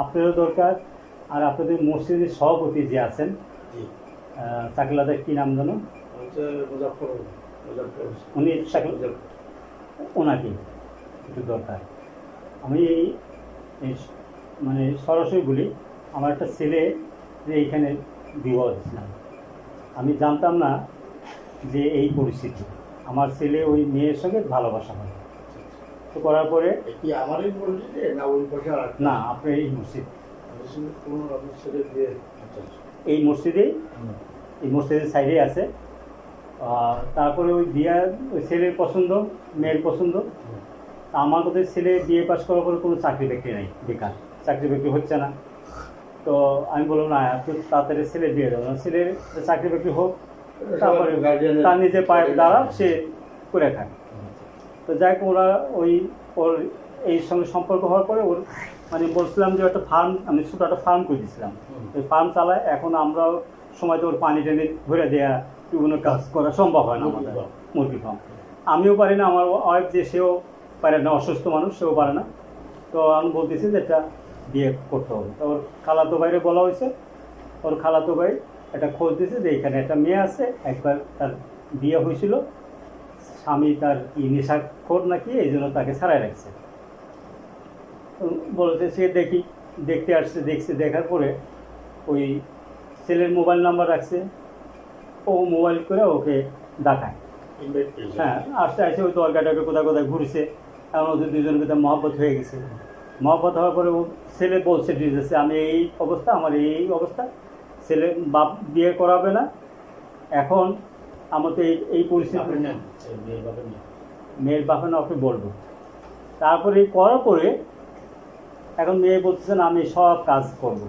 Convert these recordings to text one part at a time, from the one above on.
আপনারও দরকার আর আপনাদের মসজিদের সভাপতি যে আছেন চাকলাদের কি নাম জানো উনি ওনাকে একটু দরকার। আমি মানে সরাসরি বলি আমার একটা ছেলে যে এইখানে বিবাহ দিয়েছিলাম আমি জানতাম না যে এই পরিস্থিতি। আমার ছেলে ওই মেয়ের সঙ্গে ভালোবাসা হয়। তো করার পরে কি আমারই বলছি না ওই পাশে আর একটা? না আপনার এই মসজিদ। দিয়ে আচ্ছা আচ্ছা। এই মসজিদেই এই মসজিদের সাইডে আছে। তারপরে ওই বিয়া ওই ছেলের পছন্দ মেয়ের পছন্দ। আমার ওদের ছেলে বিয়ে পাশ করার পরে কোনো চাকরি বাকরি নেই বেকার। চাকরি বাকরি হচ্ছে না। তো আমি বললাম না এত তাড়াতাড়ি ছেলে বিয়ে দেবো না ছেলের চাকরি বাকরি হোক তারপরে তার নিজে পায়ে দাঁড়া সে করে খায়। তো যাই হোক ওরা ওই ওর এই সঙ্গে সম্পর্ক হওয়ার পরে ওর মানে বলছিলাম যে একটা ফার্ম আমি ছোটো একটা ফার্ম করে দিয়েছিলাম ওই ফার্ম চালায় এখন আমরাও সময় তো ওর পানি টেনে ভরে দেওয়া বিভিন্ন কাজ করা সম্ভব হয় না আমাদের। মুরগি ফার্ম। আমিও পারি না আমার ওয়াইফ যে সেও পারে না অসুস্থ মানুষ সেও পারে না। তো আমি বলতেছি যে এটা বিয়ে করতে হবে। তো ওর খালাতো বাইরে বলা হয়েছে ওর খালাতো ভাই একটা খোঁজ দিয়েছে যে এখানে একটা মেয়ে আছে একবার তার বিয়ে হয়েছিল। স্বামী তার কি নেশাখোর নাকি এই জন্য তাকে ছাড়াই রাখছে। বলেছে সে দেখি দেখতে আসছে দেখছে দেখার পরে ওই ছেলের মোবাইল নাম্বার রাখছে ও মোবাইল করে ওকে ডাকায়। হ্যাঁ আসতে আসতে ওই দরকারটাকে কোথায় কোথায় ঘুরছে এমন ওদের দুজনের ভিতরে মহব্বত হয়ে গেছে। মহব্বত হওয়ার পরে ও ছেলে বলছে ডিটেলসে আমি এই অবস্থা আমার এই অবস্থা ছেলে বাপ বিয়ে করাবে না এখন আমার তো এই পরিস্থিতি মেয়ের বাপের নাম। মেয়ের বাপে না ওকে বলব। তারপরে এই করার পরে এখন মেয়ে বলতেছেন আমি সব কাজ করব।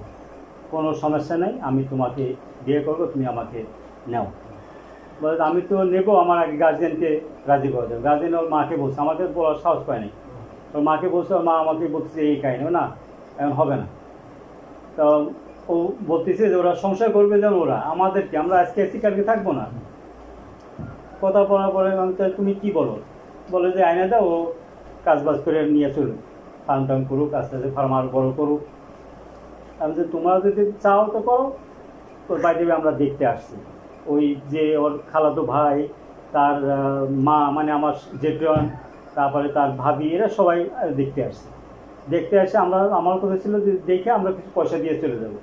কোনো সমস্যা নেই আমি তোমাকে বিয়ে করব তুমি আমাকে নাও। বলে আমি তো নেব আমার আগে গার্জেনকে রাজি করে দেবো। গার্জেন ওর মাকে বলছে আমাকে বলার সাহস পায়নি ওর মাকে বলছে ওর মা আমাকে বলতেছে এই কাহিনী না এখন হবে না। তো ও বলতেছে যে ওরা সংসার করবে যেন ওরা। আমাদেরকে আমরা আজকে আছি কালকে থাকব না? কথা বলার পরে তুমি কি বলো? বলে যে, আয়না দাও, ও কাজ বাজ করে নিয়ে চলুক। ফার্ম টার্ম করুক, আস্তে আস্তে ফার্ম বড় করুক। আমি যে তোমরা যদি চাও তো করো। তোর বাইরে আমরা দেখতে আসছি। ওই যে ওর খালাতো ভাই, তার মা মানে আমার জেঠন তারপরে তার ভাবি, এরা সবাই দেখতে আসছে। দেখতে আসে আমরা, আমার কথা ছিল যে, দেখে আমরা কিছু পয়সা দিয়ে চলে যাব।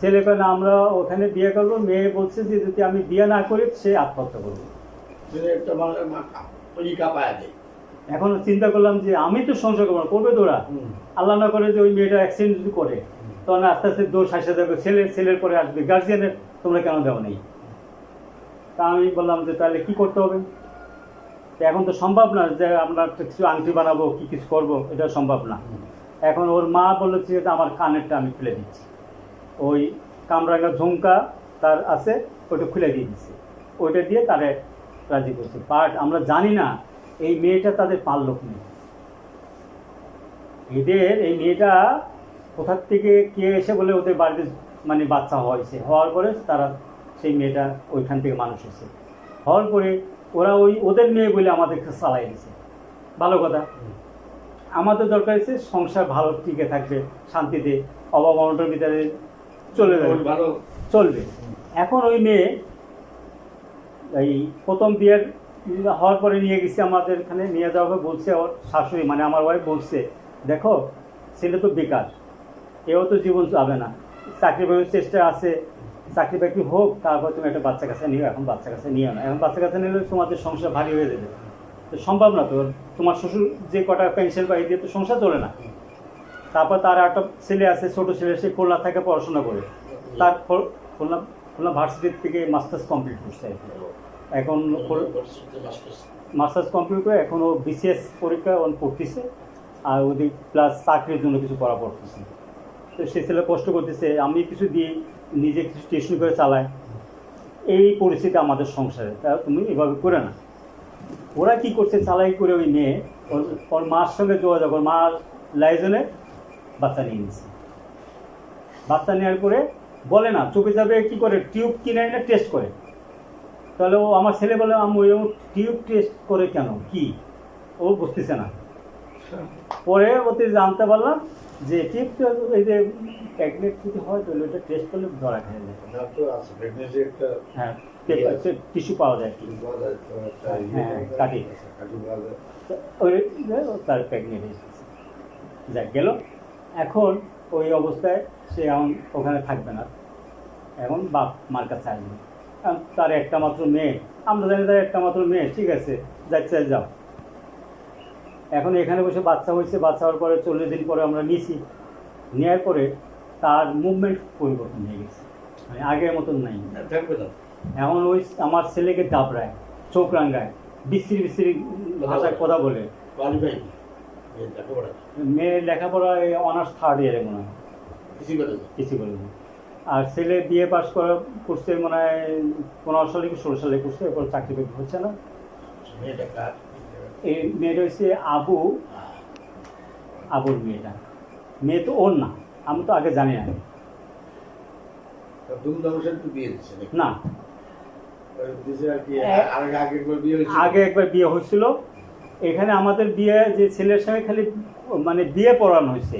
ছেলে কেন আমরা ওখানে বিয়ে করব মেয়ে বলছে যে যদি আমি বিয়ে না করি সে আত্মহত্যা করব। মানে। এখন চিন্তা করলাম যে আমি তো সংসার করব না, করবে তো ওরা। হুম। আল্লাহ না করে যে ওই মেয়েটা অ্যাক্সিডেন্ট যদি করে তখন আস্তে আস্তে দোষ আসে যাবে। ছেলে ছেলের পরে আসবে। গার্জিয়ানের তোমরা কেন দেও নেই? তা আমি বললাম যে তাহলে কি করতে হবে? এখন তো সম্ভব না যে আমরা কিছু আংটি বানাবো কি কিছু করব এটা সম্ভব না। এখন ওর মা বলেছে যে আমার কানেরটা আমি ফেলে দিচ্ছি। ওই কামরাঙ্গা ঝুমকা তার আছে ওটা খুলে দিয়ে দিচ্ছে ওইটা দিয়ে তারে রাজি করছে। বাট আমরা জানি না, এই মেয়েটা তাদের পাল্লক নেই। এদের, এই মেয়েটা কোথার থেকে কে এসে বলে ওদের বাড়িতে মানে বাচ্চা হয়েছে? হওয়ার পরে তারা সেই মেয়েটা ওইখান থেকে মানুষ হয়েছে। হওয়ার পরে ওরা ওই ওদের মেয়ে বলে আমাদেরকে চালাই দিছে। ভালো কথা। আমাদের দরকার হচ্ছে সংসার ভালো টিকে থাকবে, শান্তিতে, অভাব অনটনের ভিতরে চলে যাবে ভালো। চলবে। এখন ওই মেয়ে এই প্রথম বিয়ের হওয়ার পরে নিয়ে গেছি আমাদের এখানে নিয়ে যাওয়া হবে বলছে ওর শাশুড়ি মানে আমার ওয়াইফ বলছে দেখো ছেলে তো বেকার এও তো জীবন যাবে না। চাকরি বাকরির চেষ্টা আছে চাকরি বাকরি হোক তারপর তুমি একটা বাচ্চা কাছে নিও এখন বাচ্চা কাছে নিও না। এখন বাচ্চা কাছে নিলে তোমাদের সংসার ভারী হয়ে যাবে। তো সম্ভব না তো তোমার শ্বশুর যে কটা পেনশন পাই দিয়ে তো সংসার চলে না। তারপর তার একটা ছেলে আছে, ছোট ছেলে, সে খুলনা থেকে পড়াশোনা করে। তার খুলনা খুলনা ভার্সিটির থেকে মাস্টার্স কমপ্লিট করছে। এখন মাস্টার্স কমপ্লিট করে এখন ও বিসিএস পরীক্ষা ও পড়তেছে, আর ওদের প্লাস চাকরির জন্য কিছু করা পড়তেছে। তো সে ছেলে কষ্ট করতেছে, আমি কিছু দিয়ে নিজে কিছু টিউশন করে চালাই। এই পরিস্থিতি আমাদের সংসারে, তা তুমি এভাবে করে না। ওরা কি করছে, চালাই করে ওই মেয়ে, ওর মার সঙ্গে যোগাযোগ, ওর মার লাইজনে বাচ্চা নিয়ে নিচ্ছে বাচ্চা নেওয়ার পরে বলে না চোখে যাবে কি করে? টিউব কিনে এনে টেস্ট করে। তাহলে ও আমার ছেলে বলে আমি ওই টিউব টেস্ট করে কেন? কি? ও বুঝতেছে না। পরে ওতে জানতে পারলাম যে টিপটা এই যে প্যাকেট যদি হয় তাহলে ওটা টেস্ট করলে ধরা খেয়ে। যায় হ্যাঁ. টিস্যু পাওয়া যায় কি। কিছু পাওয়া যায় একটা হ্যাঁ, ইয়ে কাটি। যায়, কাটি ওই তার প্রেগনেন্ট যাক গেল। এখন ওই অবস্থায় সে এখন ওখানে থাকবে না। এখন বাপ মার কাছে আসবে। তার একটা মাত্র মেয়ে। আমরা জানি তার একটা মাত্র মেয়ে ঠিক আছে? যাচ্ছে যাও এখন এখানে বসে বাচ্চা হয়েছে বাচ্চা হওয়ার পরে চল্লিশ দিন পরে আমরা নিয়েছি নেওয়ার পরে তার মুভমেন্ট পরিবর্তন হয়ে গেছে। মানে আগের মতন নাই। এখন ওই আমার ছেলেকে দাবড়ায় চোখ রাঙ্গায় বিশ্রী বিশ্রী ভাষায় কথা বলে। লেখাপড়া? মেয়ের লেখাপড়া অনার্স থার্ড ইয়ারে মনে হয়। কিছু করে। কিছু আর ছেলে বিএ পাস করা করছে মনে হয় পনেরো সালে কি ষোলো সালে করছে এরপর চাকরি বাকরি হচ্ছে না। এই মেয়েটা হচ্ছে আবু। আবুর মেয়েটা। মেয়ে তো ওর না আমি তো আগে জানি না? না। আগে একবার বিয়ে হয়েছিল। এখানে আমাদের বিয়ে যে ছেলের সঙ্গে খালি মানে বিয়ে পড়ানো হয়েছে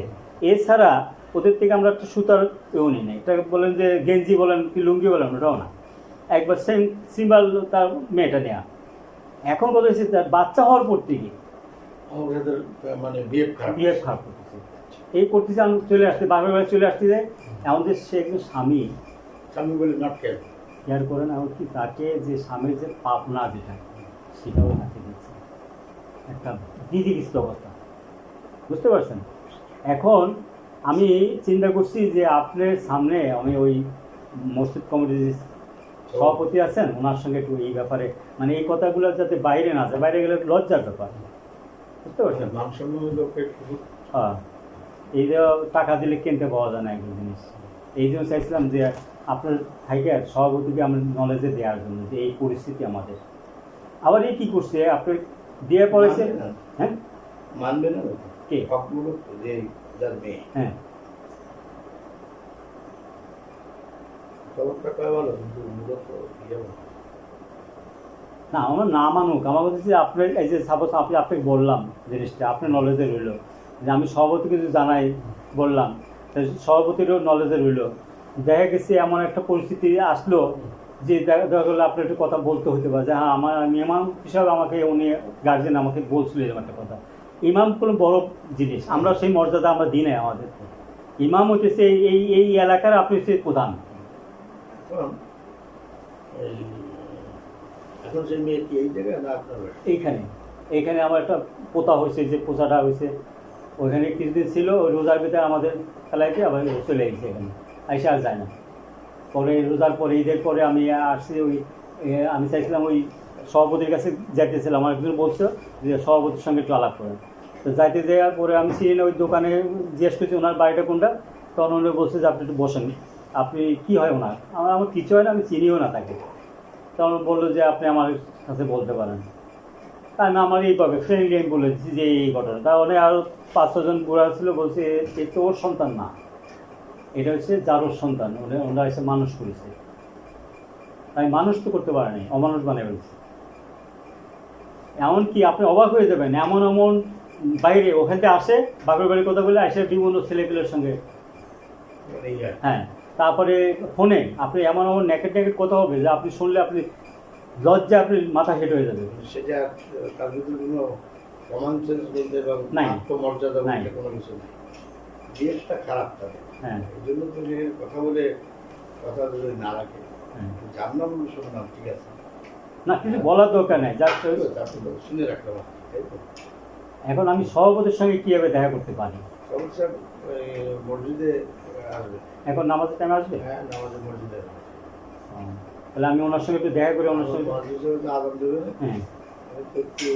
এছাড়া ওদের থেকে আমরা একটা সুতার কেউ নিই না এটাকে বলেন যে গেঞ্জি বলেন কি লুঙ্গি বলেন ওটাও না। একবার সেম সিম্বাল তার মেয়েটা নেওয়া এখন কথা হচ্ছে তার বাচ্চা হওয়ার পর থেকে মানে বিয়ে বিয়ে খারাপ করতেছে। এই করতেছে আমি চলে আসতে বাবার বাড়ি চলে আসতে যায়। আমাদের সে একজন স্বামী। স্বামী বলে নট কেয়ার কেয়ার করে না কি তাকে যে স্বামীর যে পাপনা যেটা সেটাও দিচ্ছে একটা দিদিগিস্ত অবস্থা। বুঝতে পারছেন? এখন আমি চিন্তা করছি যে আপনার সামনে আমি ওই মসজিদ কমিটির সভাপতি আছেন ওনার সঙ্গে একটু এই ব্যাপারে মানে এই কথাগুলো যাতে বাইরে না যায় বাইরে গেলে লজ্জার ব্যাপার। বুঝতে পারছেন? মান হ্যাঁ। এই যে টাকা দিলে কিনতে পাওয়া যায় না এগুলো জিনিস। এই জন্য চাইছিলাম যে আপনার থাইকে সভাপতিকে আমার নলেজে দেওয়ার জন্য যে এই পরিস্থিতি আমাদের। আবার এই কি করছে? আপনার দিয়ে পড়েছে? মানবে না। হ্যাঁ? মানবে না কে? যে যার মেয়ে। হ্যাঁ। ইয়ে। না আমার না মানুক। আমার আপনার এই যে সাপোজ আপনি আপনাকে বললাম জিনিসটা আপনার নলেজে রইল। যে আমি সভাপতিকে যদি জানাই বললাম। সভাপতিরও নলেজে রইল। দেখা গেছে এমন একটা পরিস্থিতি আসলো যে দেখা গেলো আপনার একটু কথা বলতে হতে পারে যে হ্যাঁ আমার আমি ইমাম হিসাবে আমাকে উনি গার্জেন আমাকে বলছিল এরকম একটা কথা। ইমাম কোনো বড় জিনিস আমরা সেই মর্যাদা আমরা দিই নাই আমাদের ইমাম হচ্ছে এই এই এই এলাকার আপনি হচ্ছে প্রধান? এইখানে। এইখানে আমার একটা পোতা হয়েছে যে পোতাটা হয়েছে ওইখানে কিছুদিন ছিল ওই রোজার ভিতরে আমাদের খেলাইতে আবার চলে গেছে এখানে। আইসে আর যায় না। পরে রোজার পরে, ঈদের পরে আমি আসছি ওই আমি চাইছিলাম ওই সভাপতির কাছে যাইতেছিলাম আমার একজন বলছে যে সভাপতির সঙ্গে একটু আলাপ করেন। তো যাইতে যাওয়ার পরে আমি চিনি না ওই দোকানে জিজ্ঞেস করছি, ওনার বাড়িটা কোনটা? তখন উনি বলছে যে, আপনি একটু বসেন। আপনি কি হয় ওনার? আমার আমার কিছু হয় না, আমি চিনিও না তাকে। তখন বলল যে, আপনি আমার কাছে বলতে পারেন। তাই না, আমার এইভাবে ফ্রেন্ডলি আমি বলেছি যে, এই ঘটনা। তা তাহলে আরও পাঁচ ছজন বুড়া ছিল, বলছে, এ তো ওর সন্তান না। এটা হচ্ছে যারোর সন্তান। ওরা এসে মানুষ করেছে। তাই মানুষ তো করতে পারে নাই অমানুষ বানিয়ে ফেলছে। এমন কি আপনি অবাক হয়ে যাবেন এমন এমন বাইরে ওখান থেকে আসে বাপের বাড়ির কথা বলে আসে বিভিন্ন ছেলেপেলের সঙ্গে। হ্যাঁ তারপরে ফোনে আপনি এমন এমন নেকেট নেকেট কথা হবে যে আপনি শুনলে আপনি লজ্জা আপনি মাথা হেঁটে হয়ে যাবে সেটা তার ভিতরে কোনো কমন সেন্স বলতে বা নাই। আত্মমর্যাদা নাই। বলতে কোনো কিছু নেই। খারাপ তাদের হ্যাঁ। এই জন্য তো নিজের কথা বলে কথা যদি না রাখে। হ্যাঁ। জানলাম না শুনলাম ঠিক আছে। না কিছু বলার দরকার নেই যার তো শুনে রাখলাম এখন আমি সভাপতির সঙ্গে কীভাবে দেখা করতে পারি? মসজিদে আসবে। এখন নামাজের টাইমে আসবে? হ্যাঁ নামাজের মসজিদে। তাহলে আমি ওনার সঙ্গে একটু দেখা করি ওনার সঙ্গে দেবে হ্যাঁ। একটু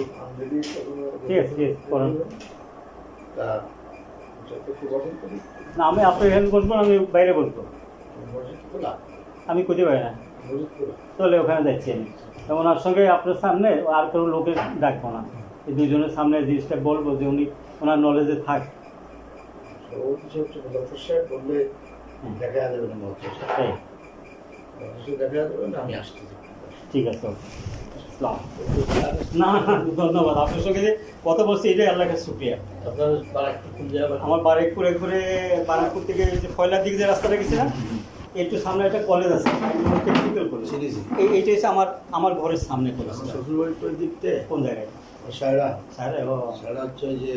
ঠিক আছে, ঠিক আছে, করুন। তা যত একটু গঠন করি। না আমি আপনার এখানে বসবো না, আমি বাইরে বসবো। আমি খুঁজে পাই না। চলে ওখানে যাচ্ছি আমি। তো ওনার সঙ্গে আপনার সামনে আর কোনো লোকে ডাকবো না। এই দুজনের সামনে জিনিসটা বলব যে উনি ওনার নলেজে থাক। দেখা যাবে না আমি আসতেছি। ঠিক আছে ইসলাম না না ধন্যবাদ। আপনার সঙ্গে কথা বলছি এটাই আল্লাহ কাছে শুক্রিয়া। আপনার আমার বারেকপুরে ঘুরে বারাকপুর থেকে যে ফয়লার দিকে যে রাস্তাটা গেছে না একটু সামনে একটা কলেজ আছে টেকনিক্যাল কলেজ এই এইটা হচ্ছে আমার আমার ঘরের সামনে কলেজ শ্বশুরবাড়ির কোন দিকতে কোন জায়গায়? সায়রা। স্যার ও। সায়রা হচ্ছে যে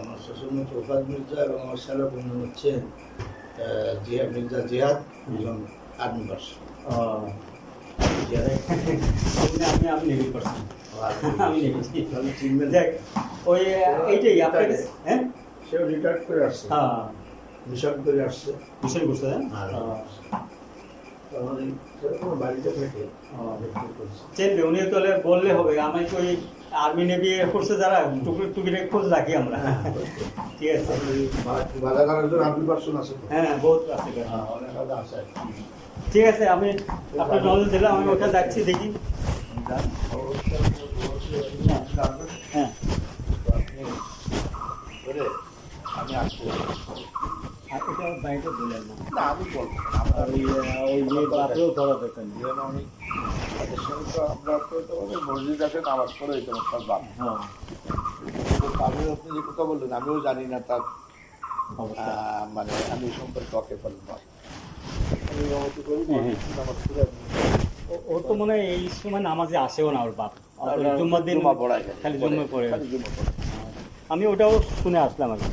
আমার শ্বশুর মুখ মির্জা এবং আমার সায়রা হচ্ছে জিহাদ মির্জা জিহাদ আর্মি জিহাদ আমি আমি নেগেটিভ পারছি আমি নেগেটিভ তাহলে দেখ ওই এইটাই হ্যাঁ সেও করে আসছে হ্যাঁ মিশন করে আসছে। চেনবে উনি বললে হবে আমি তো ওই আর্মি নেভি এয়ারফোর্সে যারা টুকরি টুকিরে খোঁজ রাখি আমরা ঠিক আছে? হ্যাঁ বহুত আছে হ্যাঁ। ঠিক আছে আমি আপনার দিলাম আমি ওটা যাচ্ছি দেখি। হ্যাঁ। আমি আসব এটা বাইরে বলেন না না আমি বলব আমরা ওই বাপেও ধরা আমি তো আমরা তো তো মসজিদ আছে নামাজ পড়ে বাপ। হ্যাঁ। আমি আপনি যে কথা বললেন আমিও জানি না তার মানে আমি সম্পর্কে ওকে বলব ও- ও তো মনে হয় এই সময় নামাজে আসেও না ওর বাপ। জুম্মার দিন খালি জুম্মা পড়ে। আমি ওটাও শুনে আসলাম আর কি।